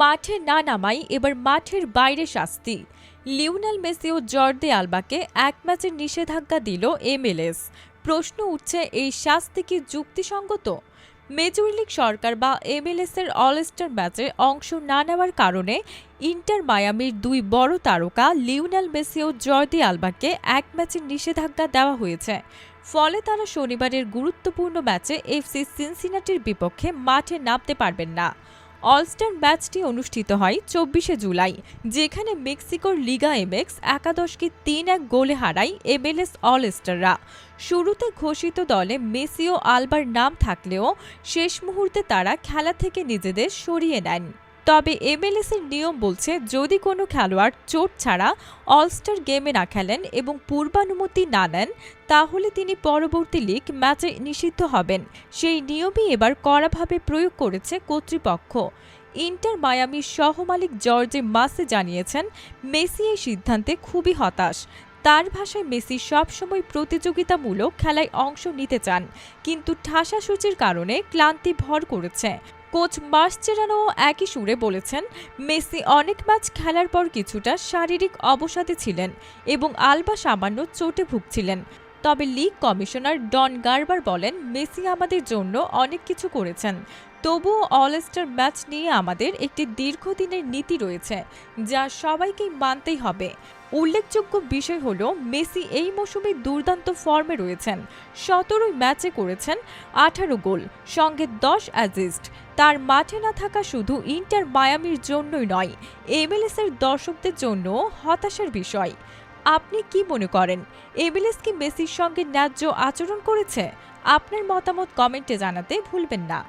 মাঠে না নামাই, এবার মাঠের বাইরে শাস্তি। লিওনেল মেসি ও জর্দে আলবাকে এক ম্যাচের নিষেধাজ্ঞা দিল এমএলএস প্রশ্ন উঠছে, এই শাস্তি কি যুক্তিসঙ্গত? মেজর লিগ সরকার বা এমএলএস এর অলস্টার ম্যাচে অংশ না নেওয়ার কারণে ইন্টার মায়ামির দুই বড় তারকা লিওনেল মেসি ও জর্দি আলবাকে এক ম্যাচের নিষেধাজ্ঞা দেওয়া হয়েছে। ফলে তারা শনিবারের গুরুত্বপূর্ণ ম্যাচে এফসি সিনসিনাটির বিপক্ষে মাঠে নামতে পারবেন না। অলস্টার ম্যাচটি অনুষ্ঠিত হয় চব্বিশে জুলাই, যেখানে মেক্সিকোর লিগা এমএক্স একাদশকে তিন এক গোলে হারায় এমএলএস অলস্টাররা। শুরুতে ঘোষিত দলে মেসিও আলবার নাম থাকলেও শেষ মুহূর্তে তারা খেলা থেকে নিজেদের সরিয়ে নেন। তবে এমএলএস এর নিয়ম বলছে, যদি কোনো খেলোয়াড় চোট ছাড়া অলস্টার গেমে না খেলেন এবং পূর্বানুমতি না নেন, তাহলে তিনি পরবর্তী লিগ ম্যাচে নিষিদ্ধ হবেন। সেই নিয়মই এবার কড়াভাবে প্রয়োগ করেছে কর্তৃপক্ষ। ইন্টার মায়ামির সহমালিক জর্জে মাসে জানিয়েছেন, মেসি এই সিদ্ধান্তে খুবই হতাশ। তার ভাষায় মেসি সবসময় প্রতিযোগিতামূলক খেলায় অংশ নিতে চান, কিন্তু ঠাসা সূচির কারণে ক্লান্তি ভর করেছে। কোচ মার্সচেরানো একই সুরে বলেছেন, মেসি অনেক ম্যাচ খেলার পর কিছুটা শারীরিক অবসাদে ছিলেন এবং আলবা সামান্য চোটে ভুগছিলেন। তবে লিগ কমিশনার ডন গার্বার বলেন, মেসি আমাদের জন্য অনেক কিছু করেছেন। তবুও অলস্টার ম্যাচ নিয়ে আমাদের একটি দীর্ঘদিনের নীতি রয়েছে, যা সবাইকেই মানতেই হবে। উল্লেখযোগ্য বিষয় হল, মেসি এই মৌসুমে দুর্দান্ত ফর্মে রয়েছেন। সতেরোই ম্যাচে করেছেন আঠারো গোল, সঙ্গে দশ অ্যাসিস্ট। তার মাঠে না থাকা শুধু ইন্টার মায়ামির জন্যই নয় এমএলএস এর দর্শকদের জন্য হতাশার বিষয়। আপনি কি মনে করেন, এমএলএস কি মেসির সঙ্গে ন্যায্য আচরণ করেছে? আপনার মতামত কমেন্টে জানাতে ভুলবেন না।